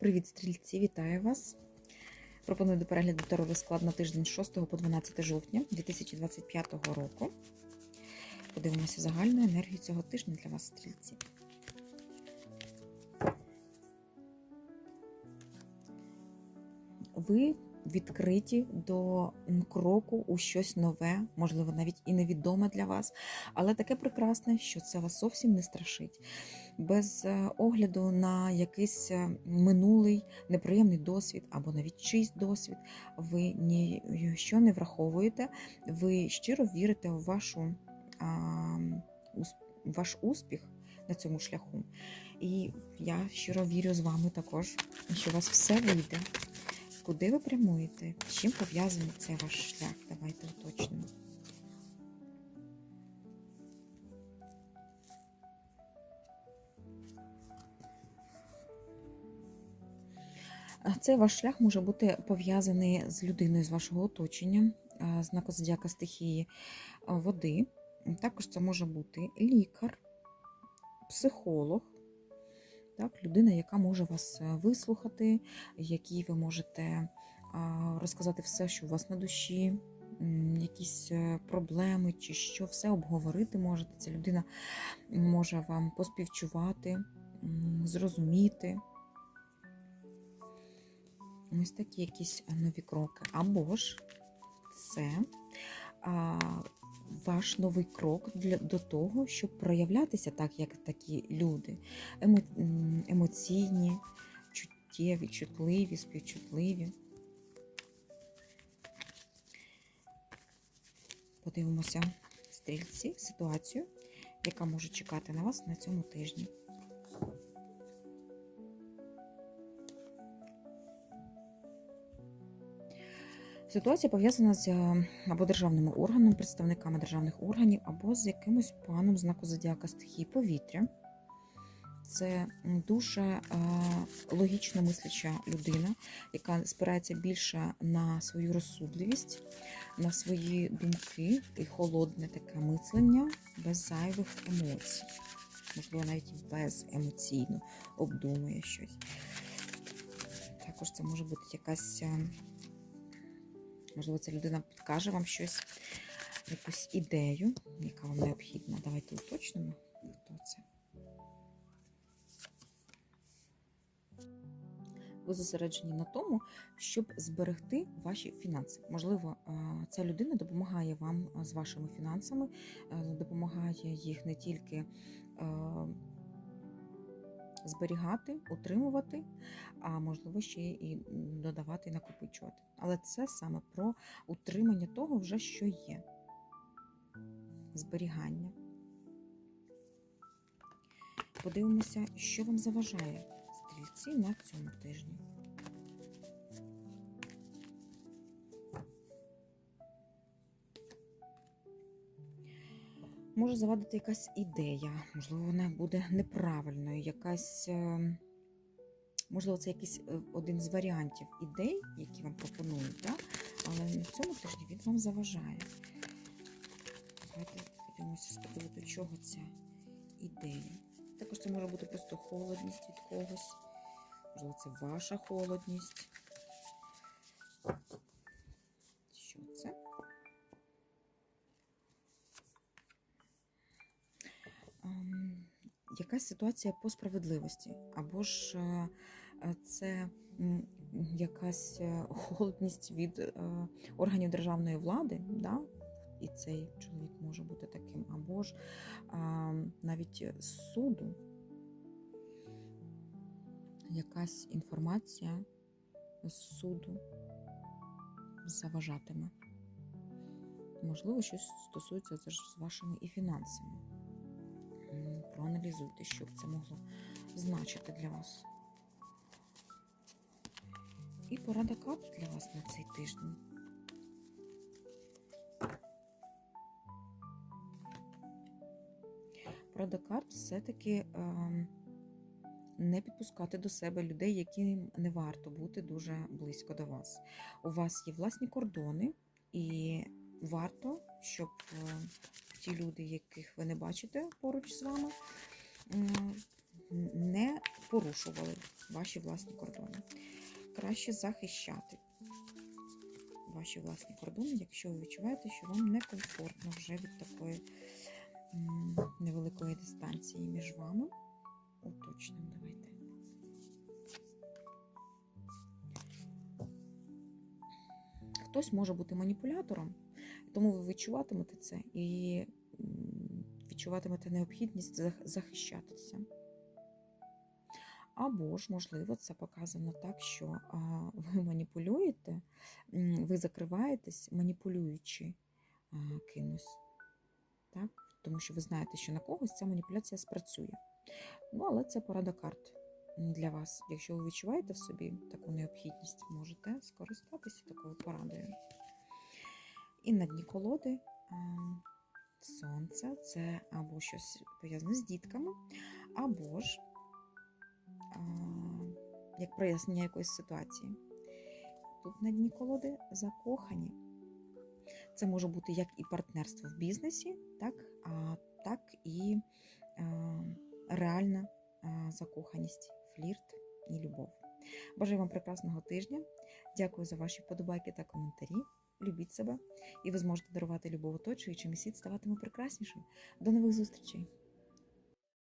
Привіт, стрільці! Вітаю вас! Пропоную до перегляду таровий склад на тиждень з 6 по 12 жовтня 2025 року. Подивимося загальну енергію цього тижня для вас, стрільці. Ви відкриті до кроку у щось нове, можливо, навіть і невідоме для вас, але таке прекрасне, що це вас зовсім не страшить. Без е, огляду на якийсь е, минулий неприємний досвід або навіть чийсь досвід, ви ніщо не враховуєте, ви щиро вірите в вашу, а, ваш успіх на цьому шляху. І я щиро вірю з вами також, що у вас все вийде. Куди ви прямуєте? З чим пов'язаний цей ваш шлях? Давайте уточнимо. Цей ваш шлях може бути пов'язаний з людиною з вашого оточення, знаку зодіака стихії води. Також це може бути лікар, психолог, так, людина, яка може вас е, вислухати, якій ви можете розказати все, що у вас на душі, якісь е, проблеми чи що, все обговорити можете. Ця людина може вам поспівчувати, зрозуміти. Ось такі якісь нові кроки. Або ж це ваш новий крок для, до того, щоб проявлятися так, як такі люди. Емо, емоційні, чуттєві, чутливі, співчутливі. Подивимося стрільці ситуацію, яка може чекати на вас на цьому тижні. Ситуація пов'язана з е, або державними органами, представниками державних органів, або з якимось паном знаку зодіака стихії повітря. Це дуже е, логічно мисляча людина, яка спирається більше на свою розсудливість, на свої думки і холодне таке мислення без зайвих емоцій. Можливо, навіть беземоційно обдумує щось. Також це може бути якась. Можливо, ця людина підкаже вам щось, якусь ідею, яка вам необхідна. Давайте уточнимо, хто це. Ви зосереджені на тому, щоб зберегти ваші фінанси. Можливо, е, ця людина допомагає вам е, з вашими фінансами, е, допомагає їх не тільки зберігати, утримувати, а можливо ще і додавати і накопичувати. Але це саме про утримання того, вже що є. Зберігання. Подивимося, що вам заважає стрільці на цьому тижні. Може завадити якась ідея, можливо, вона буде неправильною, якась. е, Можливо, це якийсь е, один з варіантів ідей, які вам пропонують, да? але на цьому тижні він вам заважає. Давайте подивимося, з чого ця ідея. Також це може бути просто холодність від когось. Можливо, це ваша холодність. Якась ситуація по справедливості, або ж е, е, це якась е, холодність від органів державної влади, да? і цей чоловік може бути таким, або ж навіть суду якась інформація з суду заважатиме. Можливо, щось стосується з вашими і фінансами. Проаналізуйте, що б це могло значити для вас. І порада карт для вас на цей тиждень. Порада карт все-таки ем, не підпускати до себе людей, яким не варто бути дуже близько до вас. У вас є власні кордони, і варто, щоб е, ті люди, яких ви не бачите поруч з вами, не порушували ваші власні кордони. Краще захищати ваші власні кордони, якщо ви відчуваєте, що вам некомфортно вже від такої невеликої дистанції між вами. Уточнимо, давайте. Хтось може бути маніпулятором, тому ви відчуватимете це і відчуватимете необхідність захищатися. Або ж, можливо, це показано так, що ви маніпулюєте, ви закриваєтесь, маніпулюючи кимось. Так? Тому що ви знаєте, що на когось ця маніпуляція спрацює. Ну, але це порада карт для вас. Якщо ви відчуваєте в собі таку необхідність, можете скористатися такою порадою. І на дні колоди сонце це або щось пов'язане з дітками, або ж як прояснення якоїсь ситуації. Тут на дні колоди закохані. Це може бути як і партнерство в бізнесі, так, а, так і реальна закоханість, флірт і любов. Бажаю вам прекрасного тижня. Дякую за ваші вподобайки та коментарі. Любіть себе, і ви зможете дарувати любов оточуючим, і світ ставатиме прекраснішим. До нових зустрічей!